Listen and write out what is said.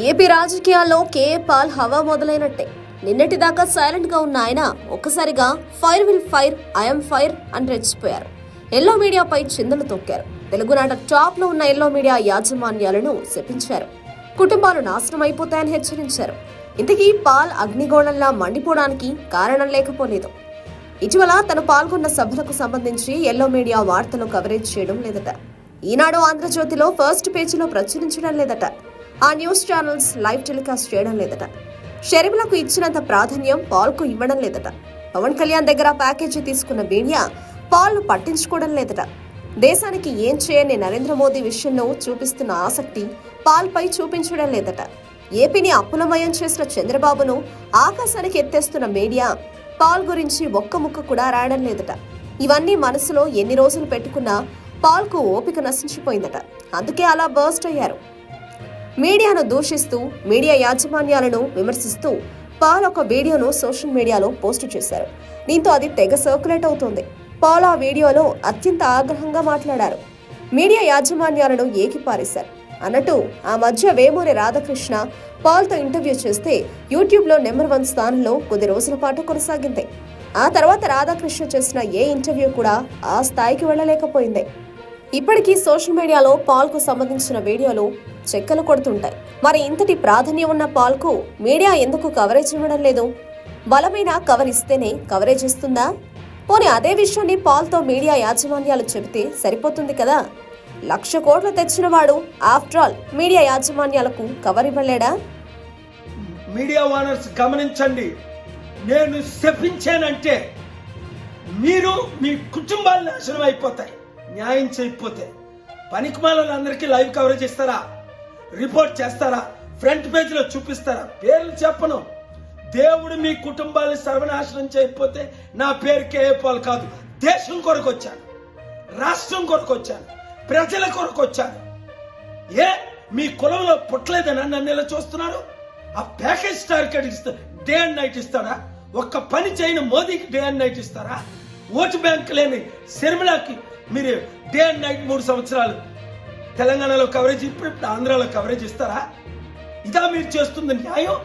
AP రాజకీయాల్లో KA Paul హవా మొదలైనట్టే. నిన్నటి దాకా సైలెంట్గా ఉన్న ఆయన ఒక్కసారిగా fire will fire I'm fire అని రెచ్చిపోయారు. ఎల్లో మీడియాపై చిందలు తొక్కారు. తెలుగునాట టాప్లో ఉన్న ఎల్లో మీడియా యాజమాన్యాలను శపించారు. కుటుంబాలు నాశనం అయిపోతాయని హెచ్చరించారు. ఇంతకీ పాల్ అగ్నిగోళంలా మండిపోవడానికి కారణం లేకపోలేదు. ఇటీవల తను పాల్గొన్న సభలకు సంబంధించి ఎల్లో మీడియా వార్తలు కవరేజ్ చేయడం లేదట. ఈనాడు ఆంధ్రజ్యోతిలో ఫస్ట్ పేజీలో ప్రచురించడం లేదట. ఆ న్యూస్ ఛానల్స్ లైవ్ టెలికాస్ట్ చేయడం లేదట. షర్మిలకు ఇచ్చినంత ప్రాధాన్యం పాల్కు ఇవ్వడం లేదట. పవన్ కళ్యాణ్ దగ్గర ప్యాకేజీ తీసుకున్న మీడియా పాల్ను పట్టించుకోవడం లేదట. దేశానికి ఏం చేయని నరేంద్ర మోదీ విషయంలో చూపిస్తున్న ఆసక్తి పాల్పై చూపించడం లేదట. ఏపీని అప్పులమయం చేసిన చంద్రబాబును ఆకాశానికి ఎత్తేస్తున్న మీడియా పాల్ గురించి ఒక్క ముక్క కూడా రాయడం లేదట. ఇవన్నీ మనసులో ఎన్ని రోజులు పెట్టుకున్నా పాల్కు ఓపిక నశించిపోయిందట. అందుకే అలా బర్స్ట్ అయ్యారు. మీడియాను దూషిస్తూ మీడియా యాజమాన్యాలను విమర్శిస్తూ పాల్ ఒక వీడియోను సోషల్ మీడియాలో పోస్ట్ చేశారు. దీంతో అది తెగ సర్క్యులేట్ అవుతోంది. పాల్ ఆ వీడియోలో అత్యంత ఆగ్రహంగా మాట్లాడారు. మీడియా యాజమాన్యాలను ఏకిపారేశారు. అన్నట్టు ఆ మధ్య వేమూరి రాధాకృష్ణ పాల్తో ఇంటర్వ్యూ చేస్తే యూట్యూబ్లో నెంబర్ వన్ స్థానంలో కొద్ది రోజుల పాటు కొనసాగింది. ఆ తర్వాత రాధాకృష్ణ చేసిన ఏ ఇంటర్వ్యూ కూడా ఆ స్థాయికి వెళ్ళలేకపోయింది. ఇప్పటికీ సోషల్ మీడియాలో పాల్కు సంబంధించిన వీడియోలు చెక్కలు కొడుతుంటాయి. మరి ఇంతటి ప్రాధాన్యం ఉన్న పాల్కు మీడియా ఎందుకు కవరేజ్ ఇవ్వడం లేదు? బలమైన కవర్ ఇస్తేనే కవరేజ్ ఇస్తుందా? పోనీ అదే విషయాన్ని పాల్తో మీడియా యాజమాన్యాలు చెబితే సరిపోతుంది కదా? లక్ష కోట్లు తెచ్చినవాడు ఆఫ్టర్ ఆల్ మీడియా యాజమాన్యాలకు కవర్ ఇవ్వలేడా? మీడియా ఓనర్స్ గమనించండి. నేను శపించానంటే మీరు మీ కుటుంబాలు నాశనం అయిపోతాయి న్యాయం చేయకపోతే. పనికిమాలందరికీ లైవ్ కవరేజ్ ఇస్తారా? రిపోర్ట్ చేస్తారా? ఫ్రంట్ పేజీలో చూపిస్తారా? పేర్లు చెప్పను. దేవుడు మీ కుటుంబాన్ని సర్వనాశనం చేయకపోతే నా పేరు కేఏపాల్ కాదు. దేశం కొరకు వచ్చాను రాష్ట్రం కొరకు వచ్చాను ప్రజల కొరకు వచ్చారు ఏ మీ కులంలో పుట్టలేదని నన్ను ఇలా చూస్తున్నారు? ఆ ప్యాకేజ్ టార్గెట్ ఇస్తా డే అండ్ నైట్ ఇస్తాడా? ఒక్క పని చేయని మోదీకి డే అండ్ నైట్ ఇస్తారా? ఓటు బ్యాంక్ లేని శర్మిలాకి మీరు డే అండ్ నైట్ మూడు సంవత్సరాలు తెలంగాణలో కవరేజ్ ఇప్పుడు ఆంధ్రాలో కవరేజ్ ఇస్తారా? ఇదా మీరు చేస్తుంది న్యాయం?